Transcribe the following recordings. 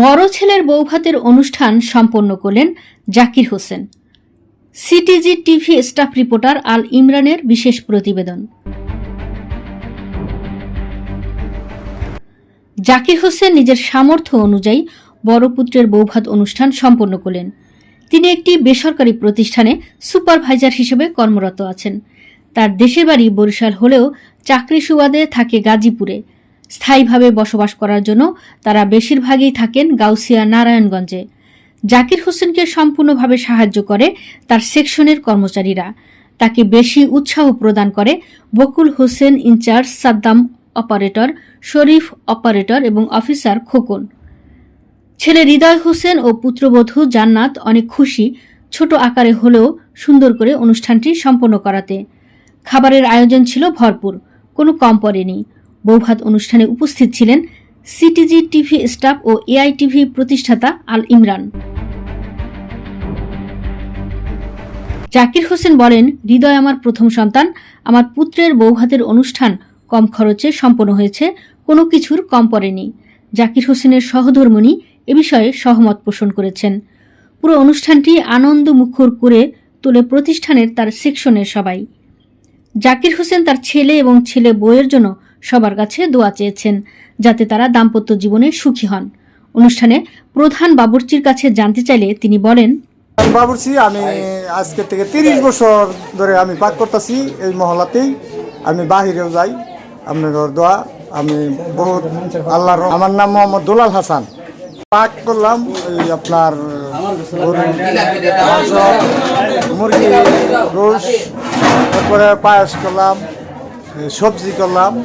বড় ছেলের বৌভাতের অনুষ্ঠান সম্পন্ন করলেন Zakir Hossain. CTG TV staff reporter Al ইমরানের বিশেষ প্রতিবেদন। জাকির হোসেন নিজের সামর্থ্য অনুযায়ী বড় পুত্রের বৌভাত অনুষ্ঠান সম্পন্ন করলেন। তিনি একটি বেসরকারি প্রতিষ্ঠানে সুপারভাইজার হিসেবে কর্মরত আছেন। তার দেশের বাড়ি বরিশাল হলেও চাকরি সুবাদে থাকে গাজীপুরে। স্থায়ীভাবে বসবাস করার জন্য তারা বেশিরভাগই থাকেন গাউসিয়া নারায়ণগঞ্জে। জাকির হোসেনকে সম্পূর্ণভাবে সাহায্য করে তার সেকশনের কর্মচারীরা। তাকে বেশি উৎসাহ প্রদান করে Bakul Hossain in charge, Saddam operator, Sharif operator এবং অফিসার খোকন। ছেলে হৃদয় হোসেন ও পুত্রবধূ জান্নাত অনেক খুশি, ছোট আকারে হলেও সুন্দর করে অনুষ্ঠানটি সম্পন্ন করাতে। খাবারের আয়োজন ছিল ভরপুর, কোনো কম পড়েনি। বৌভাত অনুষ্ঠানে উপস্থিত ছিলেন সিটিজি টিভি স্টাফ ও এআই টিভি প্রতিষ্ঠাতা আল ইমরান। জাকির হোসেন বলেন, হৃদয় আমার প্রথম সন্তান। আমার পুত্রের বৌভাতের অনুষ্ঠান কম খরচে সম্পন্ন হয়েছে, কোনো কিছুর কম পড়েনি। জাকির হোসেনের সহধর্মণী এ বিষয়ে সহমত পোষণ করেছেন। পুরো অনুষ্ঠানটি আনন্দ মুখর করে তোলে প্রতিষ্ঠানের তার সেকশনের সবাই। জাকির হোসেন তার ছেলে এবং ছেলে বউয়ের জন্য সবার কাছে দোয়া চেয়েছেন, যাতে তারা দাম্পত্য জীবনে সুখী হন। অনুষ্ঠানে প্রধান বাবুর্চির কাছে জানতে চাইলে তিনি বলেন বাবুর্চি, আমি আজকে থেকে তিরিশ বছর ধরে আমি পাক করতেছি এই মহলাতেই। আমি বাহিরেও যাই আপনার দোয়া। আমি বহুত আল্লাহর রহ- আমার নাম মোহাম্মদ দুলাল হাসান। পাক করলাম এই আপনার মুরগি রোস তারপরে পায়েস করলাম সবজি করলাম।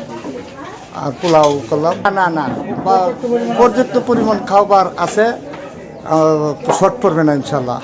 আর পোলাও করলাম। না না বা- পর্যাপ্ত পরিমাণ খাবার আছে শর্ট পড়বে না ইনশাল্লাহ